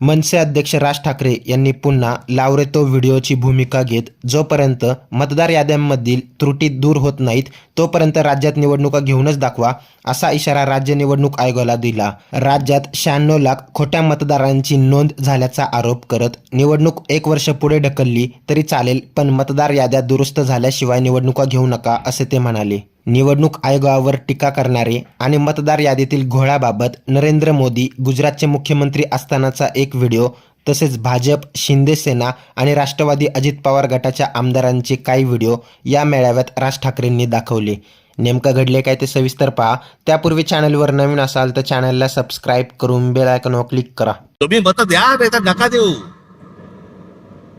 मनसे अध्यक्ष राज ठाकरे यांनी पुन्हा लावरे तो व्हिडिओची भूमिका घेत जोपर्यंत मतदार याद्यांमधील त्रुटी दूर होत नाहीत तोपर्यंत राज्यात निवडणुका घेऊनच दाखवा असा इशारा राज्य निवडणूक आयोगाला दिला. राज्यात शहाण्णव लाख खोट्या मतदारांची नोंद झाल्याचा आरोप करत निवडणूक एक वर्ष पुढे ढकलली तरी चालेल पण मतदार याद्या दुरुस्त झाल्याशिवाय निवडणुका घेऊ नका असे ते म्हणाले. निवडणूक आयोगावर टीका करणारे आणि मतदार यादीतील घोळाबाबत नरेंद्र मोदी गुजरातचे मुख्यमंत्री असतानाचा एक व्हिडिओ तसेच भाजप शिंदे सेना आणि राष्ट्रवादी अजित पवार गटाच्या आमदारांचे काही व्हिडिओ या मेळाव्यात राज ठाकरेंनी दाखवले. नेमकं घडले काय ते सविस्तर पहा. त्यापूर्वी चॅनलवर नवीन असाल तर चॅनलला सबस्क्राईब करून बेल आयकॉनवर क्लिक करा. तुम्ही मत द्या नका देऊ.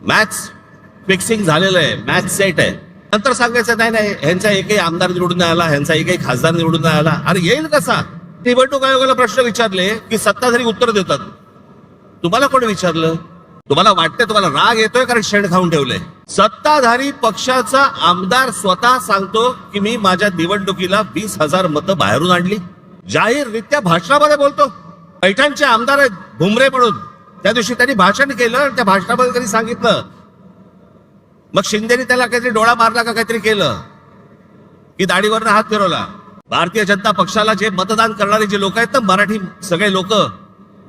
मॅच फिक्सिंग झालेलं आहे. मॅच सेट आहे. नंतर सांगायचं नाही नाही ह्यांचा एकही आमदार निवडून नाही आला ह्यांचा एकही खासदार निवडून नाही आला. अरे येईल कसा? निवडणूक आयोगाला प्रश्न विचारले की सत्ताधारी उत्तर देतात. तुम्हाला कोणी विचारलं? तुम्हाला वाटतं तुम्हाला राग येतोय कारण शेण खाऊन ठेवलंय. सत्ताधारी पक्षाचा आमदार स्वतः सांगतो की मी माझ्या निवडणुकीला वीस हजार मतं बाहेरून आणली. जाहीररित्या भाषणामध्ये बोलतो. पैठणचे आमदार आहेत भुमरे म्हणून. त्या दिवशी त्यांनी भाषण केलं आणि त्या भाषणामध्ये त्यांनी सांगितलं मग शिंदेने त्याला काहीतरी डोळा मारला का काहीतरी केलं? की दाढीवरनं हात फिरवला? भारतीय जनता पक्षाला जे मतदान करणारे जे लोक आहेत ना मराठी सगळे लोक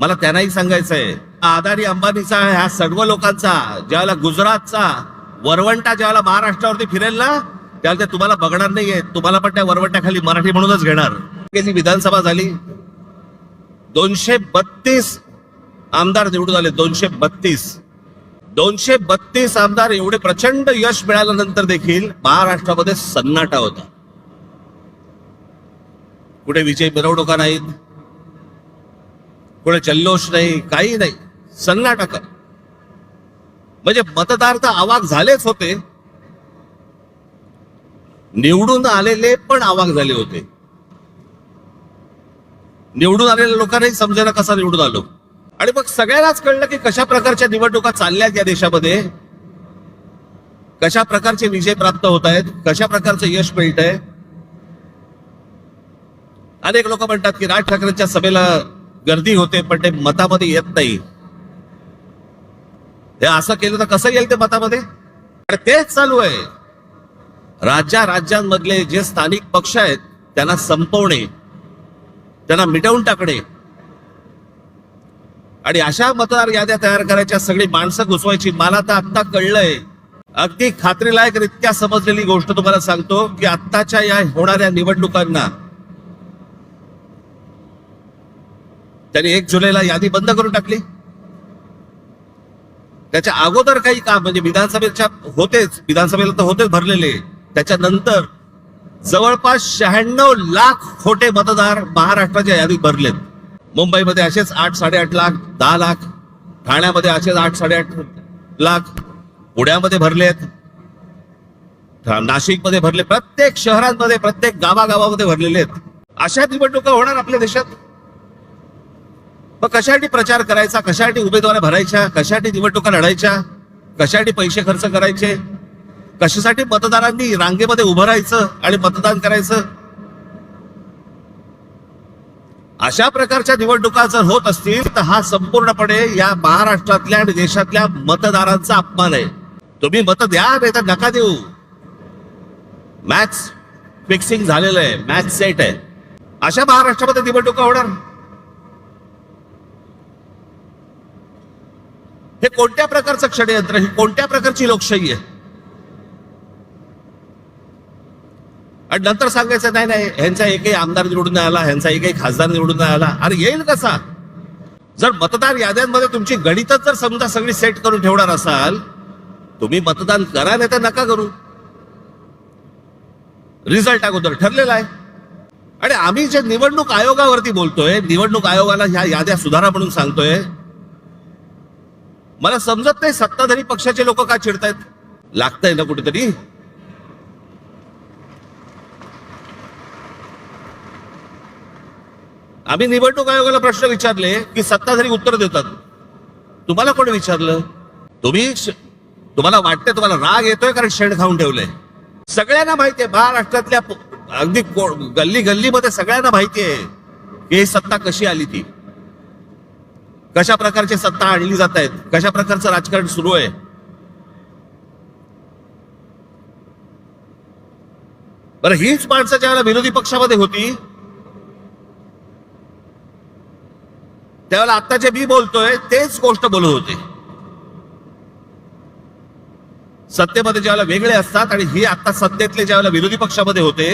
मला त्यांनाही सांगायचंय. आदानी अंबानीचा ह्या सर्व लोकांचा ज्यावेळेला गुजरातचा वरवंटा ज्यावेळेला महाराष्ट्रावरती फिरेल ना त्यावेळेला ते तुम्हाला बघणार नाहीये. तुम्हाला पण त्या वरवंट्याखाली मराठी म्हणूनच घेणार. विधानसभा झाली. दोनशे बत्तीस आमदार निवडून आले. दोनशे बत्तीस. दोनशे बत्तीस आमदार एवढे प्रचंड यश मिळाल्यानंतर देखील महाराष्ट्रामध्ये सन्नाटा होता. कुठे विजय मिरवणुका नाहीत कुठे जल्लोष नाही काही नाही सन्नाटा कर म्हणजे मतदार तर आवाक झालेच होते. निवडून आलेले पण आवाक झाले होते. निवडून आलेल्या लोकांनाही समजायला कसा निवडून आलो. आणि मग सगळ्यांनाच कळलं की कशा प्रकारच्या निवडणुका चालल्यात या देशामध्ये? कशा प्रकारचे विजय प्राप्त होत आहेत? कशा प्रकारचं यश मिळत आहे? अनेक लोक म्हणतात की राज ठाकरेंच्या सभेला गर्दी होते पण ते मतामध्ये येत नाही. हे असं केलं तर कसं येईल ते मतामध्ये? आणि तेच चालू आहे. राज्या राज्यांमधले जे स्थानिक पक्ष आहेत त्यांना संपवणे त्यांना मिटवून टाकणे आणि अशा मतदार याद्या तयार करायच्या सगळी माणसं घुसवायची. मला तर आत्ता कळलंय. अगदी खात्रीलायक रित्या समजलेली गोष्ट तुम्हाला सांगतो की आत्ताच्या या होणाऱ्या निवडणुकांना त्यांनी एक जुलैला यादी बंद करून टाकली. त्याच्या अगोदर काही काम म्हणजे विधानसभेच्या होतेच विधानसभेला तर होतेच भरलेले. त्याच्यानंतर जवळपास शहाण्णव लाख खोटे मतदार महाराष्ट्राच्या यादीत भरलेत. मुंबईमध्ये असेच आठ साडेआठ लाख दहा लाख ठाण्यामध्ये असेच आठ साडेआठ लाख पुण्यामध्ये भरलेत नाशिकमध्ये भरले प्रत्येक शहरांमध्ये प्रत्येक गावागावामध्ये भरलेले आहेत. अशा निवडणुका होणार आपल्या देशात? मग कशासाठी प्रचार करायचा? कशासाठी उमेदवार भरायच्या? कशासाठी निवडणुका लढायच्या? कशासाठी पैसे खर्च करायचे? कशासाठी मतदारांनी रांगेमध्ये उभं राहायचं आणि मतदान करायचं? अशा प्रकारच्या निवडणुका जर होत असतील तर हा संपूर्णपणे या महाराष्ट्रातल्या आणि देशातल्या मतदारांचा अपमान आहे. तुम्ही मत द्या नाही तर नका देऊ. मॅच फिक्सिंग झालेलं आहे. मॅच सेट आहे. अशा महाराष्ट्रामध्ये निवडणुका होणार. हे कोणत्या प्रकारचं षडयंत्र ही कोणत्या प्रकारची लोकशाही आहे? आणि नंतर सांगायचं नाही नाही ह्यांचा एकही आमदार निवडून आला ह्यांचा एकही खासदार निवडून आला. अरे येईल कसा जर मतदार याद्यांमध्ये तुमची गणितच जर समजा सगळी सेट करून ठेवणार असाल तुम्ही मतदान करा नाही तर नका करू. रिझल्ट अगोदर ठरलेला आहे. आणि आम्ही जे निवडणूक आयोगावरती बोलतोय निवडणूक आयोगाला ह्या याद्या सुधारा म्हणून सांगतोय मला समजत नाही सत्ताधारी पक्षाचे लोक का चिडतायत. लागतंय ना कुठेतरी? आम्ही निवडणूक आयोगाला प्रश्न विचारले की सत्ताधारी उत्तर देतात. तुम्हाला कोणी विचारलं? तुम्ही तुम्हाला वाटतंय तुम्हाला राग येतोय कारण शेण खाऊन ठेवलंय. सगळ्यांना माहितीये महाराष्ट्रातल्या अगदी गल्ली गल्लीमध्ये सगळ्यांना माहितीये की ही सत्ता कशी आली ती. कशा प्रकारची सत्ता आणली जात आहेत कशा प्रकारचं राजकारण सुरू आहे. बरं हीच माणसं ज्यावेळेला विरोधी पक्षामध्ये होती त्यावेळेला आता जे मी बोलतोय तेच गोष्ट बोलत होते. सत्तेमध्ये ज्यावेळेला वेगळे असतात आणि ही आता सत्तेतले ज्यावेळेला विरोधी पक्षामध्ये होते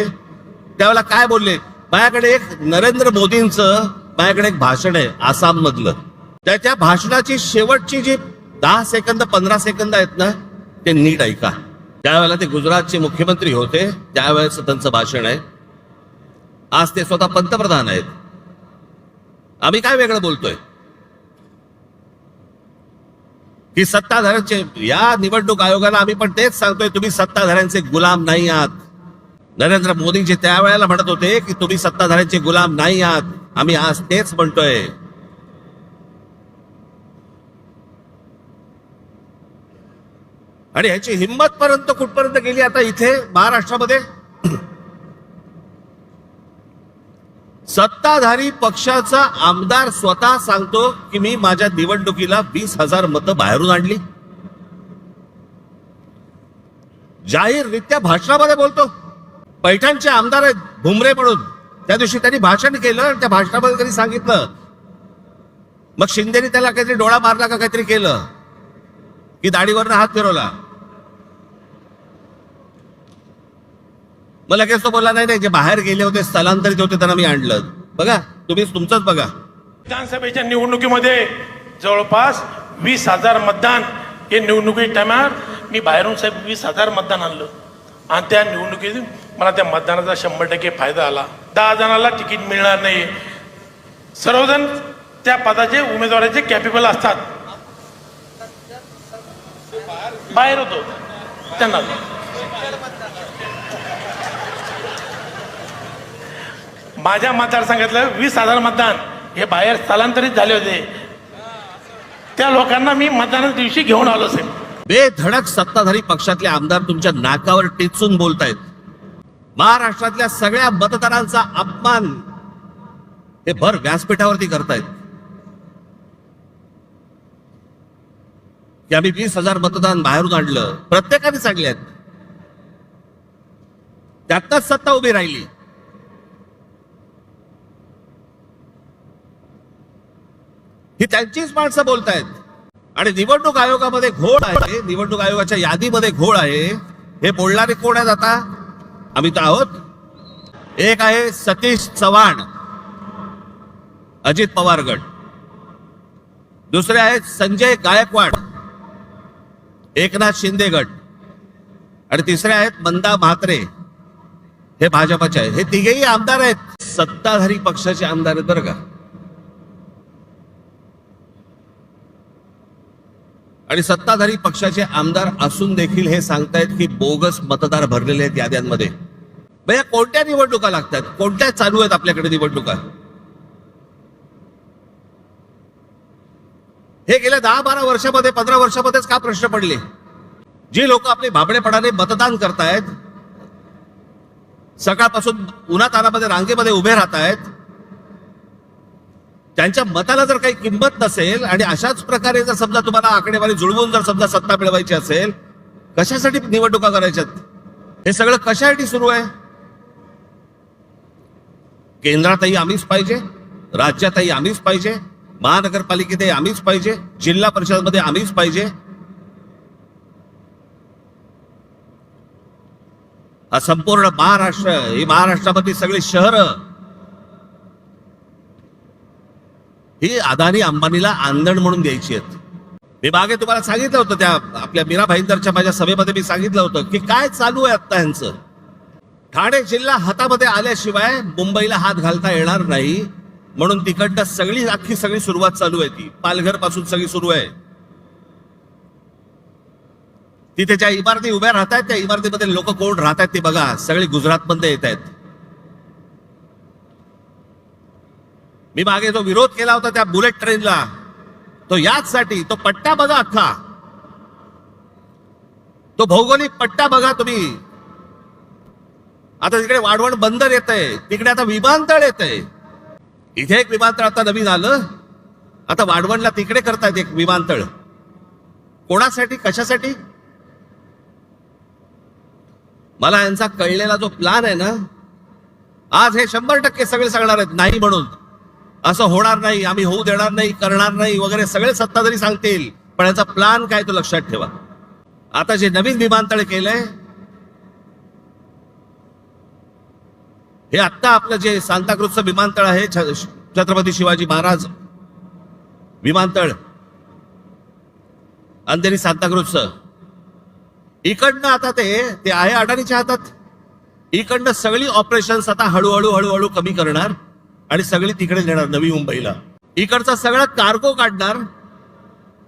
त्यावेळेला काय बोलले? माझ्याकडे एक नरेंद्र मोदींचं माझ्याकडे एक भाषण आहे आसाम मधलं त्या त्या भाषणाची शेवटची जी दहा सेकंद पंधरा सेकंद आहेत ना ते नीट ऐका. त्यावेळेला ते गुजरातचे मुख्यमंत्री होते त्यावेळेस त्यांचं भाषण आहे. आज ते स्वतः पंतप्रधान आहेत. आम्ही काय वेगळं बोलतोय? की सत्ताधाऱ्यांचे या निवडणूक आयोगाला आम्ही पण तेच सांगतोय तुम्ही सत्ताधाऱ्यांचे गुलाम नाही आहात. नरेंद्र मोदींचे त्यावेळेला म्हणत होते की तुम्ही सत्ताधाऱ्यांचे गुलाम नाही आहात आम्ही आज तेच म्हणतोय. आणि ह्याची हिंमत पर्यंत कुठपर्यंत गेली आता इथे महाराष्ट्रामध्ये? सत्ताधारी पक्षाचा आमदार स्वतः सांगतो की मी माझ्या निवडणुकीला वीस हजार मतं बाहेरून आणली. जाहीररित्या भाषणामध्ये बोलतो. पैठणचे आमदार आहेत भुमरे म्हणून. त्या दिवशी त्यांनी भाषण केलं आणि त्या भाषणामध्ये त्यांनी सांगितलं. मग शिंदेनी त्याला काहीतरी डोळा मारला का काहीतरी केलं? की दाढीवरनं हात फिरवला? मग लगेच तो बोलला नाही नाही जे बाहेर गेले होते स्थलांतरित होते त्यांना मी आणलं. बघा तुम्ही तुमचंच बघा. विधानसभेच्या निवडणुकीमध्ये जवळपास वीस हजार मतदान हे निवडणुकी टायमावर मी बाहेरून साहेब वीस हजार मतदान आणलं. आणि त्या निवडणुकीत मला त्या मतदानाचा शंभर टक्के फायदा आला. दहा जणांना तिकीट मिळणार नाही. सर्वजण त्या पदाचे उमेदवाराचे कॅपेबल असतात. बाहेर होतो. त्यांना. माझ्या मतदारसंघातलं वीस हजार मतदान हे बाहेर स्थलांतरित झाले होते. त्या लोकांना मी मतदानाच्या दिवशी घेऊन आलो साहेब. बेधडक सत्ताधारी पक्षातले आमदार तुमच्या नाकावर टिचून बोलतायत. महाराष्ट्रातल्या सगळ्या मतदारांचा अपमान हे भर व्यासपीठावरती करतायत. की आम्ही वीस हजार मतदान बाहेरून आणलं प्रत्येकाने सांगले आहेत त्यातच सत्ता उभी राहिली ही त्यांचीच माणसं बोलतायत. आणि निवडणूक आयोगामध्ये घोळ आहे निवडणूक आयोगाच्या यादीमध्ये घोळ आहे. हे बोलणारे कोण आहेत आता? आम्ही तर आहोत. एक आहे सतीश चव्हाण अजित पवार गट दुसरे आहेत संजय गायकवाड एकनाथ शिंदे गट आणि तिसरे आहेत मंदा म्हात्रे. हे भाजपाचे आहेत. हे तिघेही आमदार आहेत. सत्ताधारी पक्षाचे आमदार आहेत बरं का. आणि सत्ताधारी पक्षाचे आमदार असून देखील हे सांगतायत की बोगस मतदार भरलेले आहेत याद्यांमध्ये. भैया कोणत्या निवडणुका लागतात? कोणत्या चालू आहेत आपल्याकडे निवडणुका? हे गेल्या दहा बारा वर्षामध्ये पंधरा वर्षामध्येच का प्रश्न पडले? जी लोक आपले भाबडेपणाने मतदान करतायत सकाळपासून उन्हातानामध्ये रांगेमध्ये उभे राहतायत त्यांच्या मताला जर काही किंमत नसेल आणि अशाच प्रकारे जर समजा तुम्हाला आकडेवारी जुळवून जर समजा सत्ता मिळवायची असेल कशासाठी निवडणुका करायच्यात? हे सगळं कशासाठी सुरू आहे? केंद्रातही आम्हीच पाहिजे राज्यातही आम्हीच पाहिजे महानगरपालिकेतही आम्हीच पाहिजे जिल्हा परिषदमध्ये आम्हीच पाहिजे. हा संपूर्ण महाराष्ट्र ही महाराष्ट्रामधली सगळी शहरं ही अदानी अंबानीला आंदण म्हणून द्यायची आहेत. मी मागे तुम्हाला सांगितलं होतं त्या आपल्या मीरा भाईंदरच्या माझ्या सभेमध्ये मी सांगितलं होतं की काय चालू आहे आता यांचं ठाणे जिल्हा हातामध्ये आल्याशिवाय मुंबईला हात घालता येणार नाही. म्हणून तिकडनं सगळी अख्खी सगळी सुरुवात चालू आहे ती. पालघरपासून सगळी सुरू आहे. तिथे ज्या इमारती उभ्या राहत आहेत त्या इमारतीमध्ये लोक कोण राहत आहेत ते बघा. सगळे गुजरातमध्ये येत आहेत मी मागे जो विरोध केला होता त्या बुलेट ट्रेनला तो याचसाठी तो पट्टा बघा अख्खा. तो भौगोलिक पट्टा बघा तुम्ही. आता तिकडे वाढवण बंदर येत आहे तिकडे आता विमानतळ येत आहे इथे एक विमानतळ आता नवीन आलं. आता वाढवणला तिकडे करतायत एक विमानतळ. कोणासाठी कशासाठी? मला यांचा कळलेला जो प्लान आहे ना आज हे शंभर टक्के सगळे सांगणार आहेत नाही म्हणून. असं होणार नाही आम्ही होऊ देणार नाही करणार नाही वगैरे सगळे सत्ताधारी सांगतील. पण याचा प्लान काय तो लक्षात ठेवा. आता जे नवीन विमानतळ केलंय हे आत्ता आपलं जे सांताक्रूजचं विमानतळ आहे छ- छत्रपती शिवाजी महाराज विमानतळ अंधेरी सांताक्रूजचं इकडनं आता ते ते आहे अडाणीच्या हातात. इकडनं सगळी ऑपरेशन्स आता हळूहळू हळूहळू कमी करणार. आणि सगळी तिकडे नेणार नवी मुंबईला. इकडचा सगळा कार्गो काढणार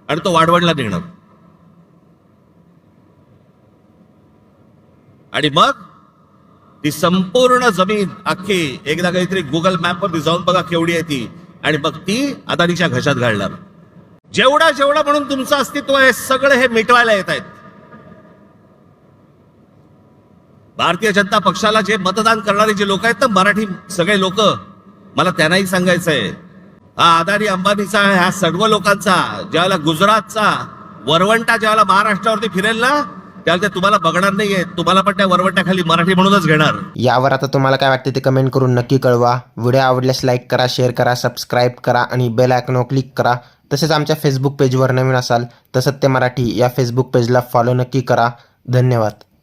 आणि तो वाढवणला नेणार. आणि मग ती संपूर्ण जमीन अख्खी एकदा काहीतरी गुगल मॅपवर जाऊन बघा केवढी आहे ती. आणि मग ती अदानीच्या घशात घालणार. जेवढा जेवढा म्हणून तुमचं अस्तित्व आहे सगळं हे मिटवायला येत आहेत. भारतीय जनता पक्षाला जे मतदान करणारे जे लोक आहेत ना मराठी सगळे लोक मला त्यांनाही सांगायचंय. हा अदानी अंबानीचा ह्या सर्व लोकांचा ज्यावेळेला गुजरातचा वरवंटा ज्यावेळेला महाराष्ट्रावरती फिरेल ना त्यावेळेला ते तुम्हाला बघणार नाहीये. तुम्हाला पण त्या वरवंट्याखाली मराठी म्हणूनच घेणार. यावर आता तुम्हाला काय वाटते ते कमेंट करून नक्की कळवा. व्हिडिओ आवडल्यास लाईक करा शेअर करा सबस्क्राईब करा आणि बेल आयकॉनवर क्लिक करा. तसेच आमच्या फेसबुक पेजवर नवीन असाल तर सत्य मराठी या फेसबुक पेजला फॉलो नक्की करा. धन्यवाद.